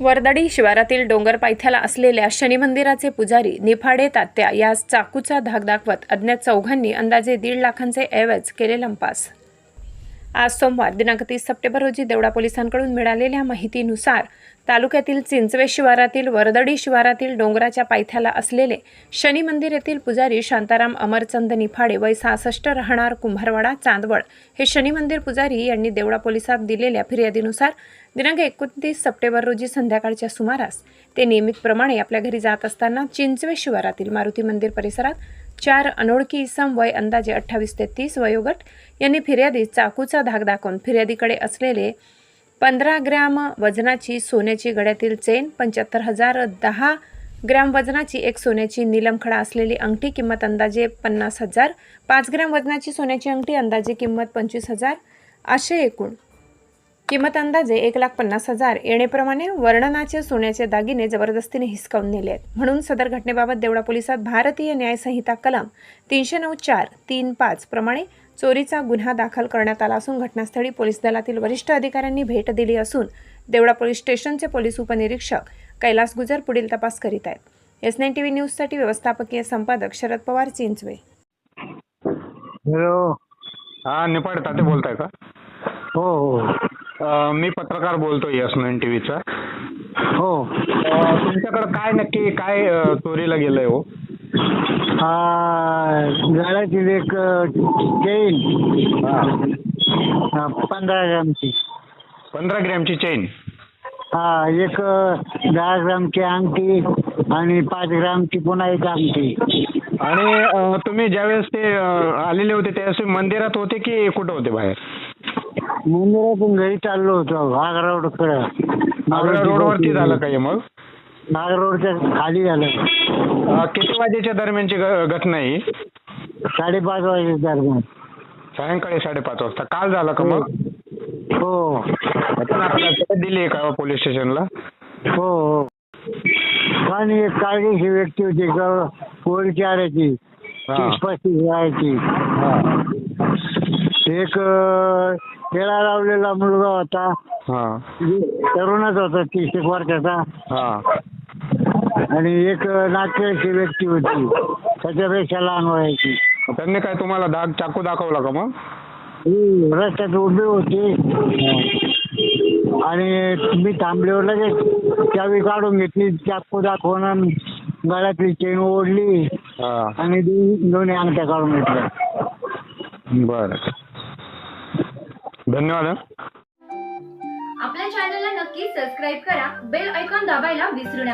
वर्दडी शिवारातील डोंगर पायथ्याला असलेल्या शनी मंदिराचे पुजारी निफाडे तात्या यास चाकूचा धाक दाखवत अज्ञात चौघांनी अंदाजे दीड लाखांचे ऐवज केले लंपास. आज सोमवार दिनांक तीस सप्टेंबर रोजी देवडा पोलिसांकडून मिळालेल्या माहितीनुसार तालुक्यातील चिंचवे शिवारातील वरदडी शिवारातील डोंगराच्या पायथ्याला असलेले शनी मंदिर येथील पुजारी शांताराम अमरचंद निफाडे वय सहासष्ट राहणार कुंभारवाडा चांदवड. हे शनी मंदिर पुजारी यांनी देवडा पोलिसात दिलेल्या फिर्यादीनुसार दिनांक एकोणतीस सप्टेंबर रोजी संध्याकाळच्या सुमारास ते नियमितप्रमाणे आपल्या घरी जात असताना चिंचवे शिवारातील मारुती मंदिर परिसरात चार अनोळखी इसम वय अंदाजे अठ्ठावीस ते तीस वयोगट यांनी फिर्यादी चाकूचा धाक दाखवून फिर्यादीकडे असलेले पंधरा ग्रॅम वजनाची सोन्याची गड्यातील चेन पंच्याहत्तर हजार दहा ग्रॅम वजनाची एक सोन्याची निलमखडा असलेली अंगठी किंमत अंदाजे पन्नास हजार पाच ग्रॅम वजनाची सोन्याची अंगठी अंदाजे किंमत पंचवीस हजार असे एकूण किंमत अंदाजे एक लाख पन्नास हजार येणेप्रमाणे वर्णनाचे सोन्याचे दागिने जबरदस्तीने हिसकावून नेले आहेत. म्हणून सदर घटनेबाबत देवळा पोलिसात भारतीय न्याय संहिता कलम तीनशे नऊ चार तीन पाच प्रमाणे चोरीचा गुन्हा दाखल करण्यात आला असून घटनास्थळी पोलीस दलातील वरिष्ठ अधिकाऱ्यांनी भेट दिली असून देवळा पोलीस स्टेशनचे पोलीस उपनिरीक्षक कैलास गुजर पुढील तपास करीत आहेत. एस नाईन टी व्ही न्यूजसाठी व्यवस्थापकीय संपादक शरद पवार चिंचवे. हॅलो. हा निपाड ताते बोलताय का? हो हो. मी पत्रकार बोलतोय यस नाईन टीव्हीचा. हो. तुमच्याकडे काय नक्की काय अं, चोरीला गेलंय हो? हा गळ्यातील एक चेन हा. पंधरा ग्रामची. पंधरा ग्रॅमची चेन हा एक अ, दहा ग्रामची अंगठी आणि पाच ग्रामची पुन्हा एक अंगठी. आणि अं, तुम्ही ज्यावेळेस ते अं, आलेले होते त्यावेळेस तुम्ही मंदिरात होते की कुठं होते बाहेर? मंदिरातून घरी चाललो होतो. आग्रा रोडकडं आग्रा रोडवरती झालं काही मग? नागर रोडच्या खाली झालं. अं, किती वाजेच्या दरम्यानची घ- घटना आहे ही? साडेपाच वाजे दरम्यान. सायंकाळी साडेपाच वाजता. काल झालं का मग? हो. आपण आपल्याला दिली का पोलीस स्टेशनला? हो हो. आणि एक काळजीची व्यक्ती होती ग- पोरची हा. तीस पस्तीस वयाची. एक अ, टेळा लावलेला मुलगा होता. हा. तरुणच होता तीस एक वर्षाचा हा. आणि एक नाट्याची व्यक्ती होती. त्याच्यापेक्षा लहान वयाची. त्यांनी काय तुम्हाला दाग चाकू दाखवला का मग? ही रस्त्यात उभी होती. आणि मी थांबल्यावर लगेच चावी काढून घेतली. चाकू दाखवून आणि गळ्यातली चेन ओढली. हा. आणि दोन्ही अंगठ्या काढून घेतल्या. बरं. धन्यवाद आपल्या चॅनलला नक्की सबस्क्राईब करा. बेल ऐकॉन दाबायला विसरू नका.